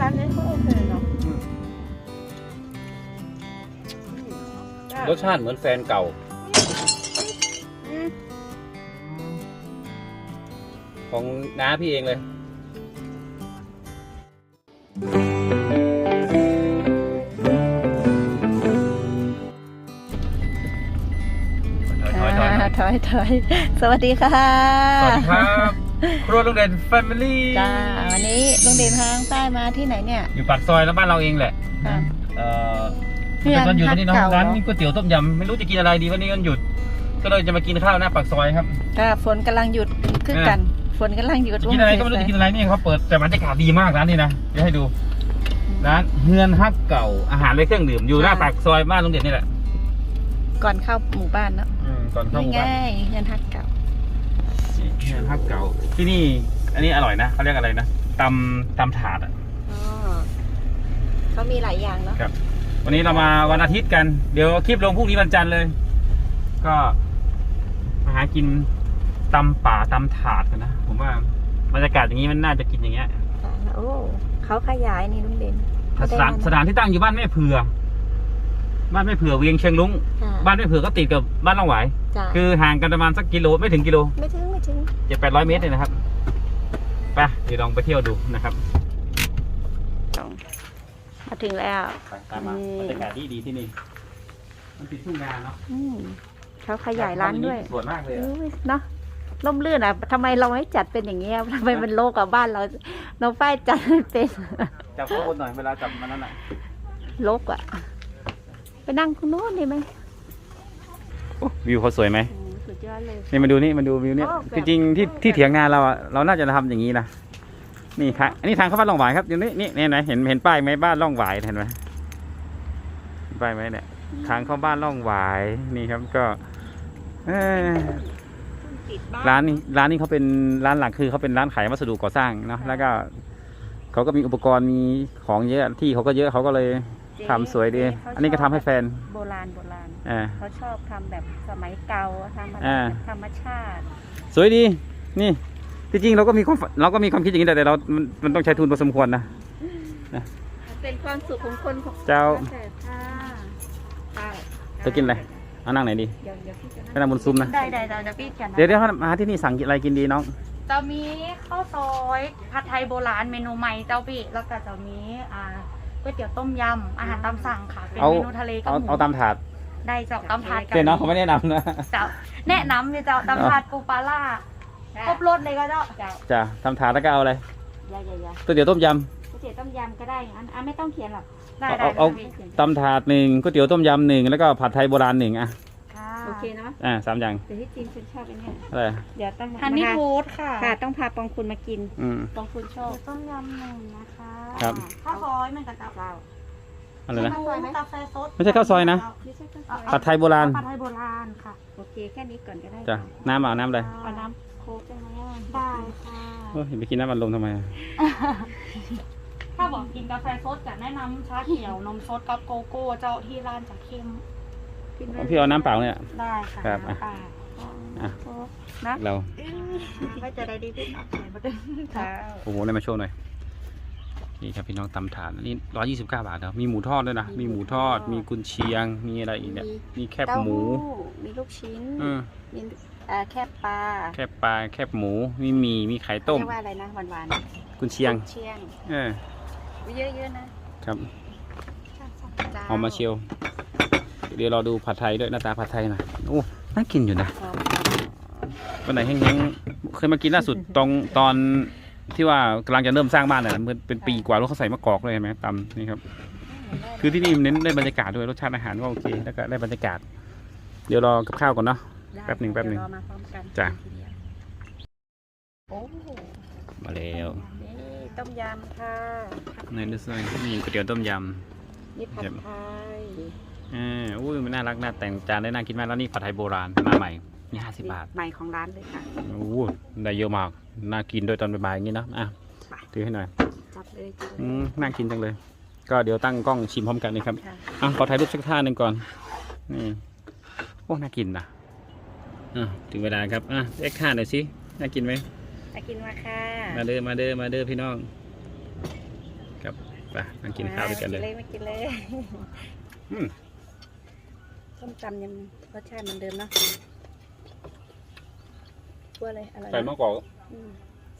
ร้านนี้เขาโอเคเนาะรสชาติเหมือนแฟนเก่าอืมของน้าพี่เองเลยถอยถอยถอยอ่าถอยถอยสวัสดีค่ะ สวัสดีครับ ครัวลุงเด่นแฟมิลี่จ้าวันนี้ลุงเด่นทางใต้มาที่ไหนเนี่ยอยู่ปากซอยแล้วบ้านเราเองแหละค่ะเอ่อเพื่อนวันหยุดวันนี้เนาะฮักเก่าร้านเนอะนี้ก๋วยเตี๋ยวต้มยำไม่รู้จะกินอะไรดีวันนี้วันหยุด ก็เลยจะมากินข้าวหน้าปากซอยครับก็ฝนกำลังหยุดคือกันฝนกำลังหยุดจะกินอะไรก็ไม่รู้จะกินอะไรนี่เขาเปิดแต่บรรยากาศดีมากร้านนี้นะเดี๋ยวให้ดูร้านเฮือนฮักเก่าอาหารและเครื่องดื่มอยู่หน้าปากซอยบ้านลุงเด่นนี่แหละก่อนเข้าหมู่บ้านเนาะอืมก่อนเข้าหนี่มู่ไงบ้านเงินฮักเก่า เฮือนฮักเก่าที่นี่ อันนี้อร่อยนะเขาเรียกอะไรนะตำตำถาดอะอ๋อเขามีหลายอย่างเนาะ ครับ วันนี้เรามาวันอาทิตย์กัน เดี๋ยวคลิปลงพรุ่งนี้วันจันทร์เลย ก็มาหากินตำป่าตำถาดกันนะผมว่าบรรยากาศอย่างนี้มันน่าจะกินอย่างเงี้ย โอ้เขาขยายนี่ลุงเด่นสถานสถานที่ตั้งอยู่บ้านแม่เผือ บ้านแม่เผือเวียงเชียงลุงบ้านแม่เผือก็ติดกับบ้านล่องหวาย จ้าคือห่างกันประมาณสักกิโลไม่ถึงกิโลไม่ถึงไม่ถึงเจ็ดแปดร้อยเมตรเลยนะครับไปเดี๋ยวลองไปเที่ยวดูนะครับมาถึงแล้วไปตามมาอืม บรรยากาศดีดีที่นี่มันติดทุ่งนาเนาะอืมเขาขยายร้านด้วยสวยมากเลยอะ อุ้ยเนาะล่มลื่นอะทำไมเราไม่จัดเป็นอย่างเงี้ยทำไมมันโลกกับบ้านเราเราป้ายจัดไม่เป็นจับข้างบนหน่อยเวลาจับมันนั่นน่ะโลกอะไป นั่งตรงโน้นดีไหมโอ้วิวเขาสวยไหมอืมสุดยอดเลย นี่มาดูนี่มาดูวิวเนี่ยโอ้แบบ จริงๆที่โอ้แบบที่เถียงนาเราอะเราน่าจะทำอย่างนี้นะนี่ครับอันนี้ทางเข้าบ้านล่องหวายครับเดี๋ยวนี้นี่เนี่ยนะเห็นเห็นป้ายไหมบ้านล่องหวายเห็นไหมเห็นป้ายไหมเนี่ยทางเข้าบ้านล่องหวายนี่ครับก็เอ่อติดบ้านร้านนี้ร้านนี้เขาเป็นร้านหลักคือเขาเป็นร้านขายวัสดุก่อสร้างเนาะค่ะแล้วก็เขาก็มีอุปกรณ์มีของเยอะที่เขาก็เยอะเขาก็เลยเจ๊ทำสวยดี เจ๊เขาอันนี้ก็ทำให้แฟน โบราณโบราณอ่า เขาชอบทำแบบสมัยเก่าทำอะไรอ่า แบบธรรมชาติสวยดี นี่ ที่จริงเราก็มีความฝันเราก็มีความคิดอย่างนี้แต่แต่เรา มันมันต้องใช้ทุนพอสมควรนะเป็นความสุขของคนของเจ้าแต่ถ้าป้าจะกินอะไร เอานั่งไหนดีเดี๋ยวเดี๋ยวพี่จะไปนั่งบนซุ้มนะ ได้ได้ได้เดี๋ยวพี่กันนะเดี๋ยวเดี๋ยวมาที่นี่สั่งอะไรกินดีน้อง จะมีข้าวซอยผัดไทยโบราณเมนูใหม่เจ้าพี่แล้วก็จะมีอ่า ก๋วยเตี๋ยวต้มยำอาหารตามสั่งค่ะเป็นเอาเมนูทะเลกับเอาหมูเอาตามถาดได้เจ้าตามถาดกัเจ๊น้องเขาไม่แนะนำนะเจ้าแนะนำเลยเจ้าตามถาดปูปลาล่าครบรสเลยก็เจ้าเจ้าจ้ะตามถาดแล้วก็เอาอะไรอย่าอย่าอย่าก๋วยเตี๋ยวต้มย ก๋วยเตี๋ยวต้มยำก็ได้อันอันไม่ต้องเขียนหรอกได้เอาได้เอาพี่ำตำถาดหนึ่งก๋วยเตี๋ยวต้มยำหนึ่งแล้วก็ผัดไทยโบราณหนึ่งอะค่ะ โอเคเนาะอ่าสามอย่างแต่ที่จริงฉันชอบอันเนี้ยอะไรเดี๋ยวต้องฮันนี่มาฟู้ดค่ะ ค่ะ ต้องพาปองคุณมากิน อืม ปองคุณชอบเดี๋ยวต้มยำหนึ่งนะคะครับ ข้าวซอยมันกับเจ้าเปล่าอะไรนะเมนูกาแฟสดไม่ใช่ข้าวซอยนะ ไม่ใช่ข้าวซผัอดยไทยโบราณผัดไทยโบราณค่ะ โอเคแค่นี้ก่อนก็ได้จ้ะน้ำเอาน้ำอะไรเอาน้ำโค้กได้ไหมอะได้ค่ะ โอ้ยไปกินน้ำมันลมทำไมอะถ้าบอกกินกาแฟสดจะแนะนำชาเขียวนมสดกับโกโก้เจ้าที่ร้านจะเข้ม กินได้พี่เอาน้ำเปล่าเนี่ย ได้ค่ะครับอะ น้ำเปล่าอะโค้กนะเราไม่จะได้ดีขึ้นหน่อยมาดึงเท้าโอ้โหเลยมาโชว์หน่อยนี่ครับพี่น้องตำถาดอันนี้ร้อยยี่สิบเก้าบาทนะมีหมูทอดด้วยนะมีหมูทอดมีกุนเชียง มีอะไรอีกเนี่ยมีแคบเต้าหมูหู้มีลูกชิ้นอืมมีเอ่อแคบปลาแคบปลาแคบหมูมีหมี่มีไข่ต้ม เรียกว่าอะไรนะหวานหวานกุนเชียง เชียงเออ เยอะๆนะครับจ้าเอามาเชียวเดี๋ยวเราดูผัดไทยด้วยหน้าตาผัดไทยหน่อยโอ้น่ากินอยู่นะหอมวันไหนแห้งๆเคยมากินล่าสุดตรงตอนที่ว่ากำลังจะเริ่มสร้างบ้านน่ะมันเป็นปีกว่าแล้วเขาใส่มะกอกเลยเห็นไหมตำนี่ครับ คือที่นี่เน้นได้บรรยากาศด้วยรสชาติอาหารก็โอเคแล้วก็ได้บรรยากาศ เดี๋ยวรอกับข้าวก่อนเนาะได้แป๊บหนึ่งแป๊บหนึ่งเดี๋ยวรอมาพร้อมกันจ้ะทีเดียวโอ้โหมาแล้วนี่ต้มยำค่ะในดูสินี่ก๋วยเตี๋ยวต้มยนี่ผัดเยี่ยมไทยำ อ่าอุ้ยมันน่ารักน่าแต่งจานได้น่ากินมากแล้วนี่ผัดไทยโบราณมาใหม่นี่ห้าสิบบาทใหม่ของร้านเลยค่ะโอ้โหได้เยอะมากน่ากินด้วยตอนบ่ายๆอย่างนี้เนาะอะไปถือให้หน่อยจัดเลยจัดเลอืยมน่ากินจังเลย ก็เดี๋ยวตั้งกล้องชิมพร้อมกันเลยครับค่ะอะขอถ่ายรูปสักท่าหนึ่งก่อนนี่โอ้น่ากินนะอะถึงเวลาครับอะเอ็กท่าหน่อยสิน่ากินไหมมากินมาค่ะมาเด้อมาเด้อมาเด้อพี่น้องครับไปนั่งกินข้าวด้วยกันเลยไม่กินเลยอืม ส้มตำยังรสชาติเหมือนเดิมเนาะตัวอะไรอร่อยใส่นะมะกอกอืม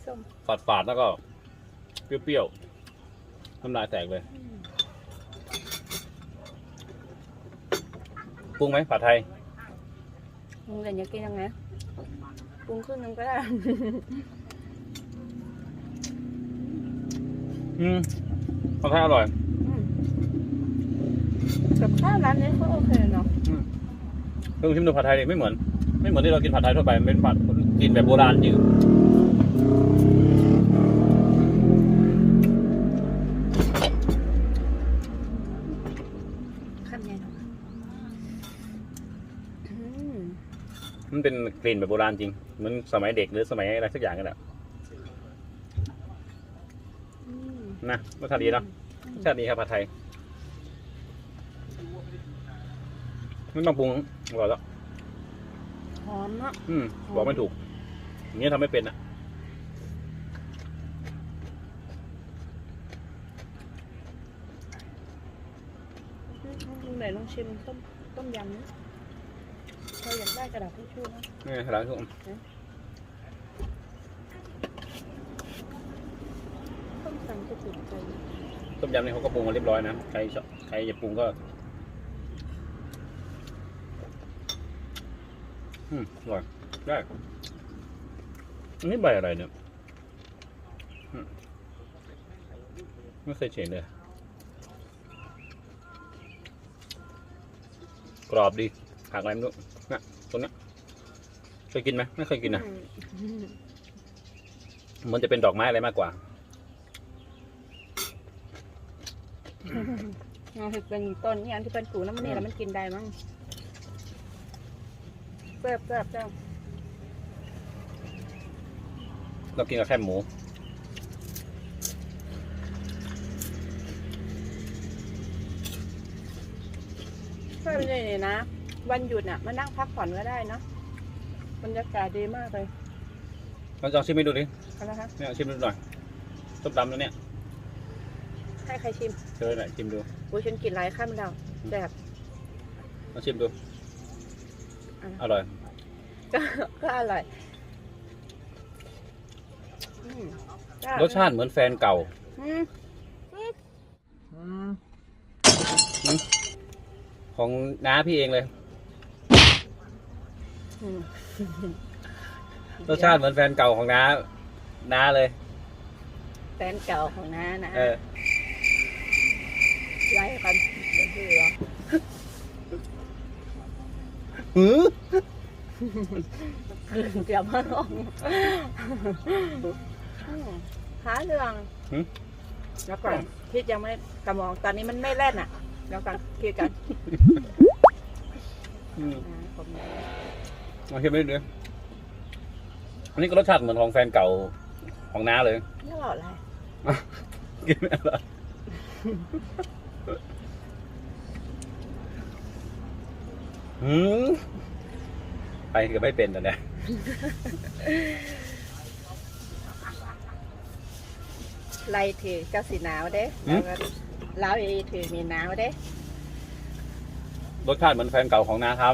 ส้มฝาดฝาดๆแล้วก็ เปรี้ยวๆน้ำลายแตกเลยอืมปรุงไหมผัดไทยมึงเดี๋ยวอยากกินยังไงปรุงครึ่งนึงก็ได้ อืมผัดไทยอร่อยอืม กับข้าวร้านนี้ก็โอเคเนาะลองชิมดูผัดไทยดิไม่เหมือน ไม่เหมือนที่เรากินผัดไทยทั่วไปมันเป็นผัดกินแบบโบราณจริงขั้นไงเนาะอืมมันเป็นกลิ่นแบบโบราณจริงเหมือนสมัยเด็กหรือสมัยอะไรสักอย่างกันแหละอืมนะรสชาติดีเนาะรสชาติดีครับผัดไทย ไม่ต้องปรุงอร่อยแล้วหอมเนาะอืมบอกไม่ถูกอย่างนี้ยทำไม่เป็นอะลุงไหนลองชิมต้มต้มยำนะเราอยากได้กระดาษทิชชู่นะนี่หลังทุกต้มตำจะติดใจต้มยำนี่เขาก็ปรุงมาเรียบร้อยนะ ใครชอบใครจะปรุงก็ อืมอร่อยได้อันนี้ใบอะไรเนี่ยอืมไม่เคยเห็นเลย กรอบดีผักอะไรไม่รู้นะตรงเนี้ยเคยกินไหมไม่เคยกินนะอืมเหมันจะเป็นดอกไม้อะไรมากกว่าเอาถึงเป็นต้นนี่อันที่เป็นปลูน้ำมันนี่แล้วมันกินได้มั้ง แซ่บแซ่บเจ้าเรากินกับแค่หมู แซ่บเลยนี่นะ วันหยุดน่ะมานั่งพักผ่อนก็ได้เนาะบรรยากาศดีมากเลยลองลองชิมให้ดูดิเอาละคะเนี่ยชิมดูหน่อยต้มตำแล้วเนี่ยให้ใครชิมเชิญหน่อยชิมดูโอ้ยฉันกินหลายขั้นแล้วแซ่บลองชิมดูอะ อร่อย ก็ก็อร่อยอืมก็รสชาติเหมือนแฟนเก่า อืมของน้าพี่เองเลย อืมรสชาติเหมือนแฟนเก่าของน้า น้าเลย แฟนเก่าของน้านะเออ ไล่กันเดี๋ยวเบื่อ หือเดี๋ยวมาลองหาเรื่องหืมแล้วก่อนคิดยังไม่กระมองตอนนี้มันไม่เล่นอะ แล้วกันคิดกันอืมอ่าผมลองชิมให้ดูดิอันนี้ก็รสชาติเหมือนของแฟนเก่าของน้าเลยนี่หล่ออะไรกินไม่อร่อย หืมไปก็ไม่เป็นแต่เนี่ยไล่ถือเจ้าสีหนาวเด้แล้วก็เล้าอีถือมีหนาวเด้รสชาติเหมือนแฟนเก่าของน้าท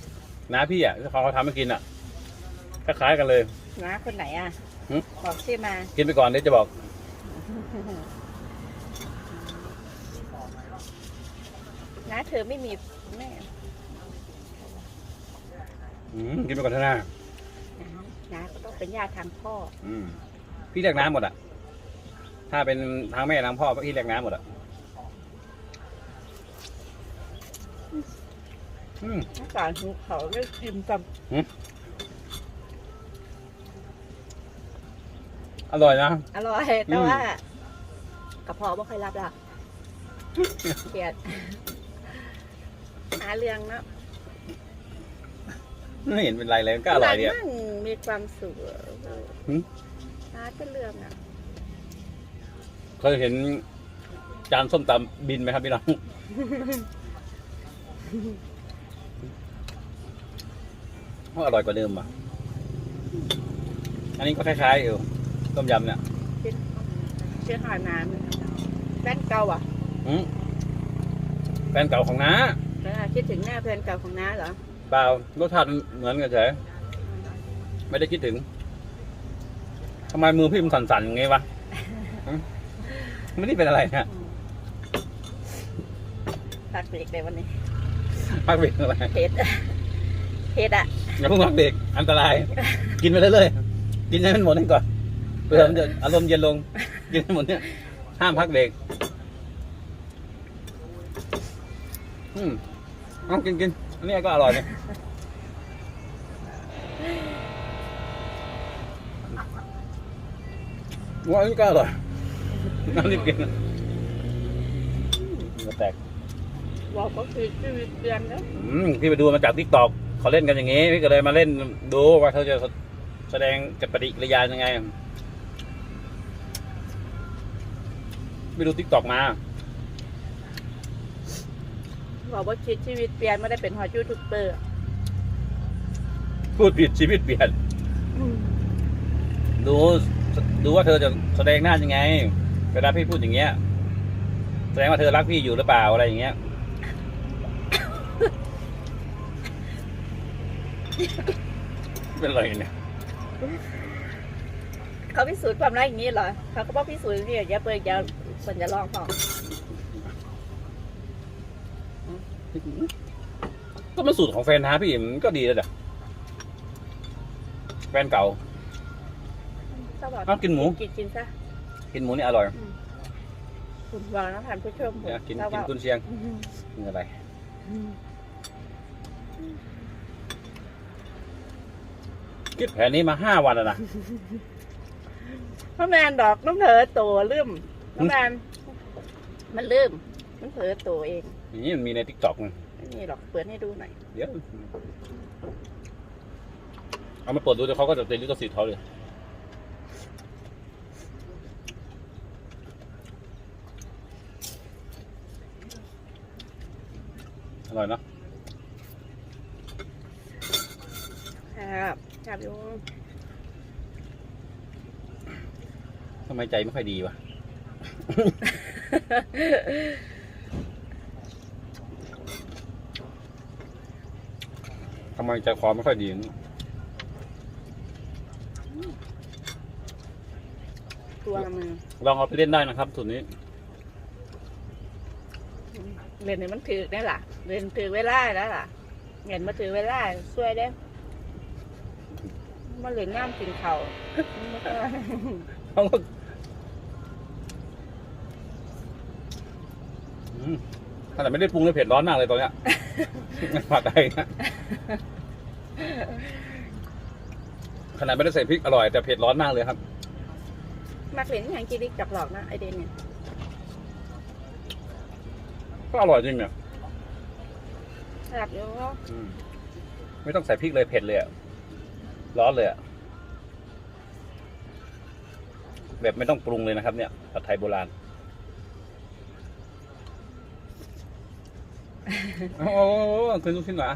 ำน้าพี่อะที่เขาทำให้กินอะคล้ายๆกันเลยน้าคนไหนอะหึบอกชื่อมา กินไปก่อนเดี๋ยวจะบอก น้าเธอไม่มีแม่ อืมกินไปก่อนเถอะนะน้าก็ต้องเป็นญาติทางพ่อ อืมพี่เรียกน้ำหมดอะ ถ้าเป็นทางแม่ทางพ่อพี่เรียกน้ำหมดอะอืมน้าสารหูเขาได้ชิมกับอร่อยนะอร่อย แต่ว่า กระเพาะไม่ค่อยรับละเกลียดหาเรื่องเนาะ ไม่เห็นเป็นไรเลยก็อร่อยดีอะนั่งมีความสุขหึหาจะเรื่องอะ เคยเห็นจานส้มตำบินไหมครับพี่น้องว่าอร่อยกว่าเดิมอะ อันนี้ก็คล้ายๆอยู่ต้มยำเนี่ยชื่อหอยน้ำฟนเก่าอะอืมแฟนเก่าของน้าคิดถึงหน้าแฟนเก่าของน้าเหรอ เปล่ารสชาติเหมือนกันเฉยไม่ได้คิดถึงทำไมมือพี่มันสั่นๆอย่างงี้วะฮะไม่ได้เป็นอะไรเนี่ยพักเบรกเลยวันนี้พักเบรกอะไรเผ็ดเผ็ดอะอย่าเพิ่งพักเบรกอันตราย กินไปเรื่อยๆกินให้มันหมดให้ก่อนเพื่อมันจะอารมณ์เย็นลงกินให้หมดเนี่ยห้ามพักเบรกอืมเอากินกิน อันนี้ก็อร่อยเนี่ยว่าอันนี้ก็อร่อยน้ำรีบกินนะมันแตกบอกก็คือชีวิตเดือนแล้วอืมพี่ไปดูมาจากทิกตอกเขาเล่นกันอย่างงี้พี่ก็เลยมาเล่นดูว่าเขาจะแสดงกับปฏิกิริยายังไงไปดูทิกตอกมา บอกว่าคิดชีวิตเปลี่ยนไม่ได้เป็นฮอตยูทูบเบอร์พูดผิดชีวิตเปลี่ยน ดูดูว่าเธอจะแสดงหน้ายังไง เวลาพี่พูดอย่างเงี้ย แสดงว่าเธอรักพี่อยู่หรือเปล่าอะไรอย่างเงี้ย เป็นอะไรเนี่ย เขาพิสูจน์ความรักอย่างนี้เหรอ เขาก็บอกพิสูจน์นี่อย่าเปิดอย่าคนจะลองพอ ก็เป็นสูตรของแฟนท้าพี่มันก็ดีแล้วเด้อแฟนเก่า สวัสเอากินหมู กินกินซะกินหมูนี่อร่อยคุณวางน้ำผ่านผู้ชมผมเนี่ยกินสวักินสกุนเชียงกินอะไรคิดแผนนี้มาห้าวันแล้วนะพ่อแมนดอกน้ำเผลอตัวลืมพ่อแมนมันลืมมันเผลอตัวเองอย่าง นี้มันมีในทิกตอกไม่มีหรอกเปิดให้ดูหน่อยเดี๋ยวเอามาเปิดดูเดี๋ยวเขาก็จะเป็นลิขสิทธิ์เขาเลยอร่อยเนอะครับครับอยู่ทำไมใจไม่ค่อยดีวะำไมใจคอไม่ค่อยดีอย่างนี้ตัวมือลองเอาไปเล่นได้นะครับสูตรนี้เรียนนี่มันถือได้ล่ะเรียนถือเวลาแล้วล่ะเงินมาถือเวลาช่วยได้มาเหรียญงามกินเขาวเขาก็อืมขนาดไม่ได้ปรุงเลยเผ็ดร้อนมากเลยตอนเนี้ยผัดไทยนะ ขนาดไม่ได้ใส่พริกอร่อยแต่เผ็ดร้อนมากเลยครับมักเหรียญอย่างกิริกจับหลอกนะไอเดนเนี่ยก็อร่อยจริงเนี่ยครับอยู่อืมไม่ต้องใส่พริกเลยเผ็ดเลยอะร้อนเลยอะแบบไม่ต้องปรุงเลยนะครับ เนี่ยผัดไทยโบราณโอ้โหกินลูกชิ้นเหรอ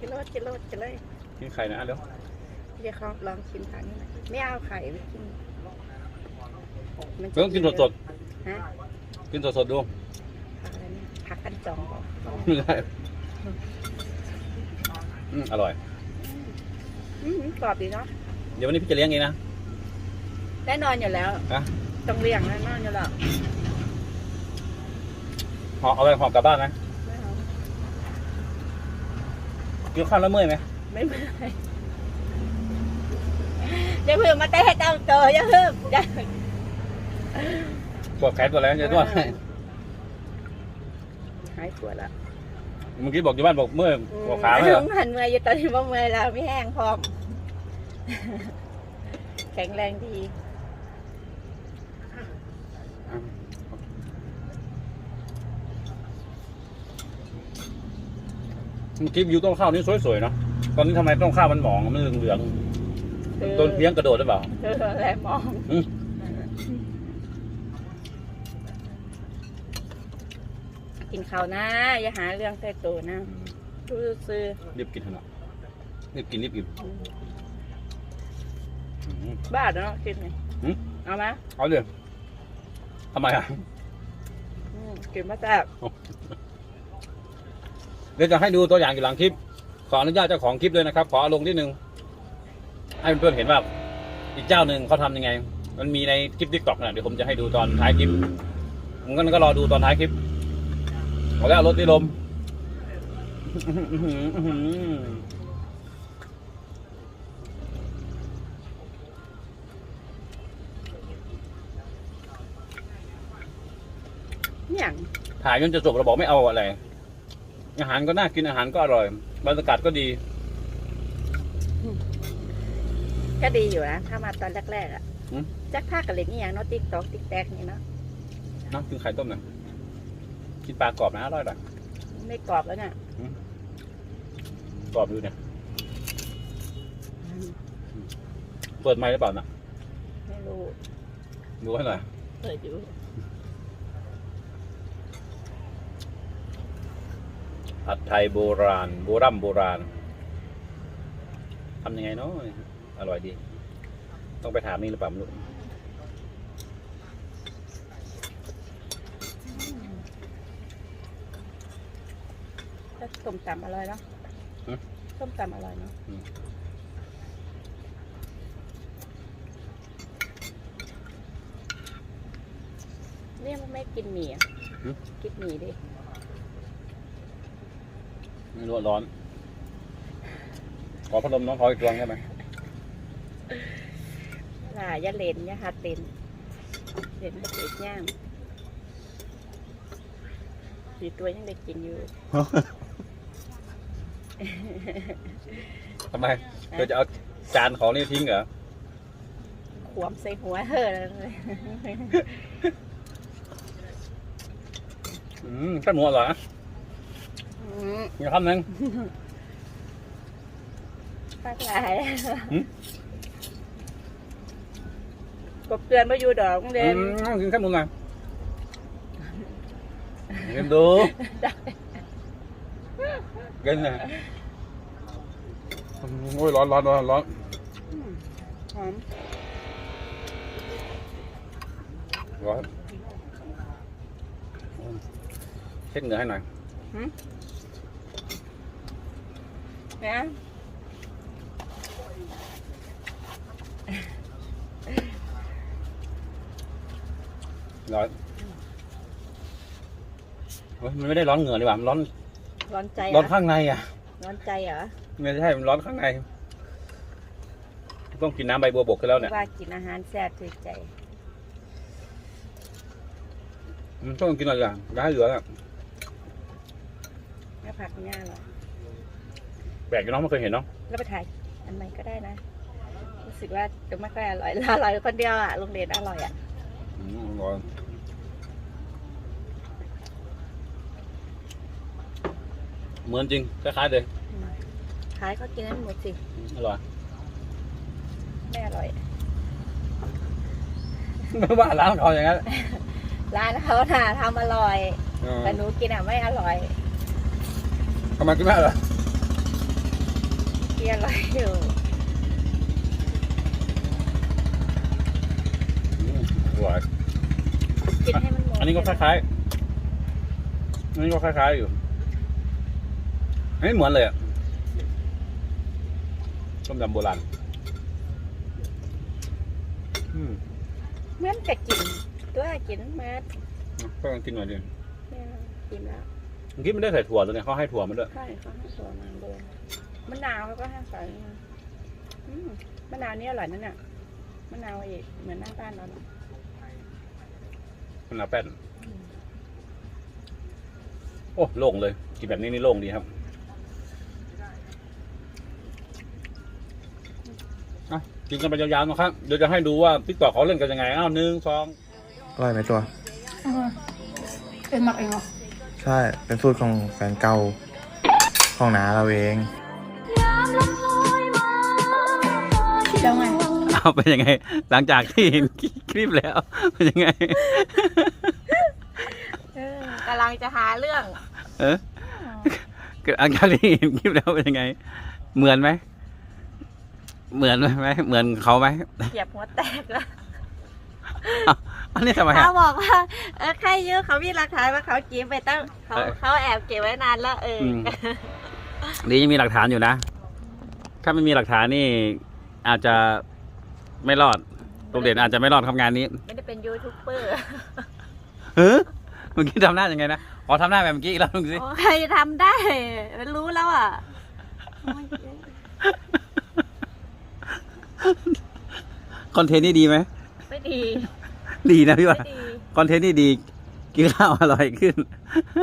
กินโลดกินโลดกินเลยกินไข่นะเดี๋ยวเดี๋ยวเขาลองชิมทางนี้หน่อยไม่เอาไข่ไปกินมัจะเดี๋ยวต้องกินสดฮะๆกินสดๆดูผักอะไรเนี่ยผักกันจองบอกไม่ได้อืมอร่อยอืมกรอบดีเนาะเดี๋ยววันนี้พี่จะเลี้ยงเองนะแน่นอนอยู่แล้วฮะต้องเลี้ยงแน่นอนอยู่แล้วห่อเอาไปห่อกลับบ้านไหม ไม่เอา กินข้าวแล้วเมื่อยไหมไม่เป็นไรเดี๋ยวเพิ่มมาเต้ให้ตั้งเตออย่าเพิ่มอย่าปวดแขนปวดอะไรจะนวดให้หายปวดละเมื่อกี้บอกอยู่บ้านบอกเมื่อยปวดขาไหมเหรอลุงหันเมื่อยอยู่ตอนนี้ว่าเมื่อยแล้วไม่แห้งพร้อมแข็งแรงดี เมื่อ กี้วิวต้นข้าวนี่สวยๆเนาะตอนนี้ทำไมต้นข้าวมันหมองมันเหลืองๆต้นเพี้ยงกระโดดหรือเปล่าเออแรงมองอืมกินข้าวนะอย่าหาเรื่องใส่ตัวนะดูซื้อรีบกินเถอะเนาะรีบกินรีบกินอืมบ้าเนาะคิดไงหืมเอามาเอาเลยทำไมอะอืมกินมาแซ่บ เดี๋ยวจะให้ดูตัวอย่างอยู่หลังคลิป ขออนุญาตเจ้าของคลิปด้วยนะครับ ขอลงนิดนึง ให้เพื่อนๆเห็นว่าอีกเจ้าหนึ่งเขาทำยังไง มันมีในคลิปทิกตอกนะเดี๋ยวผมจะให้ดูตอนท้ายคลิปงั้นก็รอดูตอนท้ายคลิปเอาแล้วรถที่ลมเนี่ยถ่ายจนจะจบเราบอกไม่เอาอะไร อาหารก็น่ากินอาหารก็อร่อย บรรยากาศก็ดี ก็ดีอยู่นะถ้ามาตอนแรกๆอะหืม จักท่ากับเล็กนี่อย่างเนาะติ๊กตอกติ๊กแตกนี่เนาะเนาะกินไข่ต้มหน่อยกินปลากรอบนะอร่อยเลยไม่กรอบแล้วเนี่ยกรอบอยู่เนี่ยเปิดไมค์หรือเปล่านะไม่รู้ดูให้หน่อยเปิดอยู่ ผัดไทยโบราณโบรัมโบราณทำยังไงเนาะอร่อยดี ต้องไปถามนี่หรือเปล่าไม่รู้แล้วส้มตำอร่อยเนาะส้มตำอร่อยเนาะเนี่ยมันไม่กินหมี่อะ กินหมี่ดิ ไม่รู้ว่าร้อน ขอพัดลมน้องขออีกดวงได้ไหมล่ะอยาเลนอยาหัดเลนเลนมาติดย่างสีตัวยังได้กินอยู่ ทำไมเธอจะเอาจานของนี่ทิ้งเหรอ ขวมใส่หัวเฮ้อเลยอืมข้าวหมูอร่อยนะ อืมมีคำหนึ่งปลาไหลหืมกบเกลือนมาอยู่ดอกโรงอืเด่นมกินข้าวหมูหน่อยกินดูกินนะโอ้ยร้อนร้อนร้อนร้อนอืมหอมร้อนเช็ดเหงื่อให้หน่อย นะร้อนเฮ้ยมันไม่ได้ร้อนเหงื่อดีกว่ามันร้อนร้อนใจร้อนเหรอข้างในอะ ร้อนใจเหรอไม่ใช่ มันร้อนข้างใน ต้องกินน้ำใบบัวบกกันแล้วเนี่ย ว่ากินอาหารแซ่บถือใจ มันต้องกินอะไรอย่างอย่าให้เหลืออะแม่ผักง่ายเหรอ แปลกอยู่เน้องไม่เคยเห็นเนาะแล้วไปถ่ายอันใหม่ก็ได้นะ รู้สึกว่าจะไม่ค่อยอร่อยอร่อยคนเดียวอะโรงเรียนอร่อยอะอืมร้อนเหมือนจริงคล้ายๆเลยอืมขายก็กินนั้นหมดสิอร่อยไม่อร่อยไม่ว่าร้านเขาอย่างนั้นร้านเขาน่ะทำอร่อยเออแต่หนูกินอะไม่อร่อยทำไมกินไม่ได้เห รอกินอร่อยอยู่อืมอร่อยกินให้มันหมดอันนี้ก็คล้ายๆอันนี้ก็คล้ายๆอยู่อันนี้เหมือนเลยอะต้มยำโบราณอืมเหมือนกับกินตัวกินมาก็ลองกินหน่อยดิแม่กินแล้วเมื่อกี้ไม่ได้ใส่ถั่วเลยเนี่ยเขาให้ถั่วมาด้วยใช่เขาให้ตัวมาเลย มะนาวเขาก็ให้ใส่มาอืมมะนาวนี่อร่อยนั่นน่ะมะนาวเอกเหมือนหน้าบ้านเราเนาะมันหนาแป้น โอ้โล่งเลย กินแบบนี้นี่โล่งดีครับอะกินกันไปยาวๆนะครับ เดี๋ยวจะให้ดูว่าติ๊กต็อกเขาเล่นกันยังไง อ้าวหนึ่งสองอร่อยไหมตัวเป็นหมักเองเหรอ ใช่ เป็นสูตรของแฟนเก่า ของน้าเราเอง เอาเป็นยังไง หลังจากที่เห็นคลิปแล้ว เป็นยังไง เออกำลังจะหาเรื่อง เออหลังจากที่เห็นคลิปแล้วเป็นยังไง เหมือนไหม เหมือนไหมเหมือนเขาไหมเหยียบหัวแตกแล้วอ้าวอันนี้ทำไมเขาอะบอกว่า เออใครเยอะเขามีหลักฐานว่าเขาเก็บไปตั้งเขาเออเขาแอบเก็บไว้นานแล้วเอออืมดียังมีหลักฐานอยู่นะ ถ้าไม่มีหลักฐานนี่ อาจจะ ไม่รอดโรงเรียนอาจจะไม่รอดทำงานนี้ไม่ได้เป็นยูทูบเบอร์เฮ้ยเมื่อกี้ทำหน้ายังไงนะอ๋อทำหน้าแบบเมื่อกี้อีกแล้วดูสิโอ้ใครจะทำได้มันรู้แล้วอะโอ้ยคอนเทนต์นี่ดีไหมไม่ดีดีนะพี่ว่าไม่ดีคอนเทนต์นี่ดีกินข้าวอร่อยขึ้น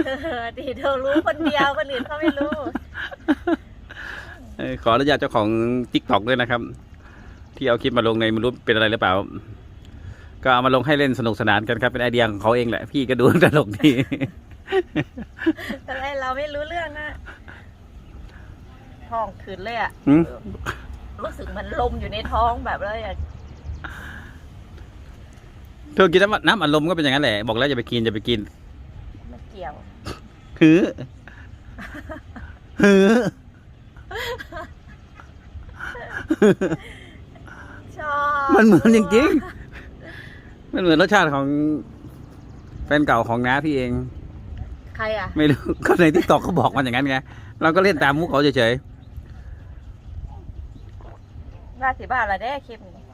เออดีเธอรู้คนเดียวคนอื่นเขาไม่รู้ เอ่อขออนุญาตเจ้าของทิกตอกด้วยนะครับ ที่เอาคลิปมาลงในไม่รู้เป็นอะไรหรือเปล่า ก็เอามาลงให้เล่นสนุกสนานกันครับ เป็นไอเดียของเขาเองแหละ พี่ก็ดูตลกดีแต่เราไม่รู้เรื่องนะท้องขืนเลยอะหืมรู้สึกเหมันลมอยู่ในท้องแบบเลยอะเธอกินน้ำน้ำอัดลมก็เป็นอย่างนั้นแหละ บอกแล้วอย่าไปกินอย่าไปกินไม่เกี่ยวฮือฮือชอบ มันเหมือนจริงๆ มันเหมือนรสชาติของแฟนเก่าของน้าพี่เอง ใครอะ ไม่รู้ ก็ในทิกตอกเขาบอกมันอย่างนั้นไง เราก็เล่นตามมุกเขาเฉยว่าสิบ้าอะไรได้คลิปนี้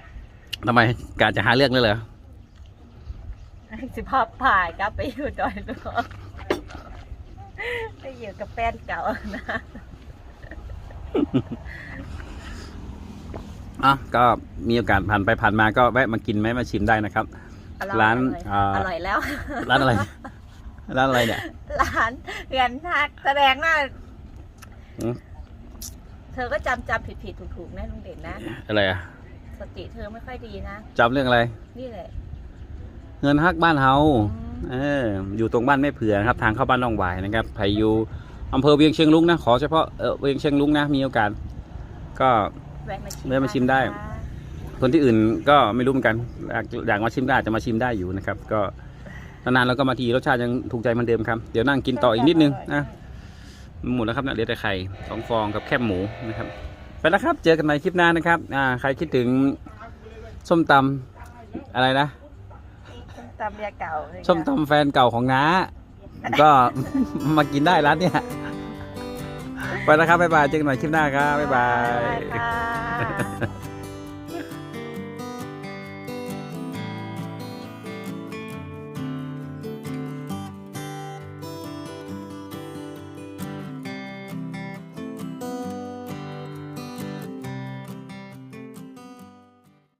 ๆทำไมกาจะหาเรื่องเลยเหรอ สิภาพผ่ายกลับไปอยู่ดอยหลวงไปอยู่กับแฟนเก่านะ อะก็มีโอกาสผ่านไปผ่านมาก็แวะมากินไหมมาชิมได้นะครับออยร้านออ่าร่อยแล้ว ร้านอะไร ร้านอะไรเนี่ย ร้านเหือนทักแสดงว่าอืมเธอก็จำจำผิดผิดถูกถูกๆนะลุงเด่นนะ อะไรอะ สติเธอไม่ค่อยดีนะจำเรื่องอะไร นี่แหละเงินฮักบ้านเฮาอืมเออ อยู่ตรงบ้านแม่เผือนะครับ ทางเข้าบ้านล่องหวายนะครับไผอยู่อำเภอเวียงเชียงลุงนะ ขอเฉพาะเออเวียงเชียงลุงนะ มีโอกาส ก็ แวะมาชิมแวะมาชิมได้ นะคะคนที่อื่นก็ไม่รู้เหมือนกันอยากอยากมาชิมก็อาจจะมาชิมได้อยู่นะครับ ก็นานๆเราก็มาทีรสชาติยังถูกใจเหมือนเดิมครับ เดี๋ยวนั่งกินต่ออีกนิดนึงนะหมดแล้วครับเนี่ยเหลือแต่ไข่สองฟองกับแคบหมูนะครับ ไปแล้วครับเจอกันใหม่คลิปหน้านะครับอ่าใครคิดถึงส้มตำอะไรนะ ส้มตำเมียเก่าเลยส้มตำแฟนเก่าของน้า ก็ มากินได้ร้านเนี่ย ไปแล้วครับบ๊ายบายเจอกันใหม่คลิปหน้าครับบ๊ายบายบาย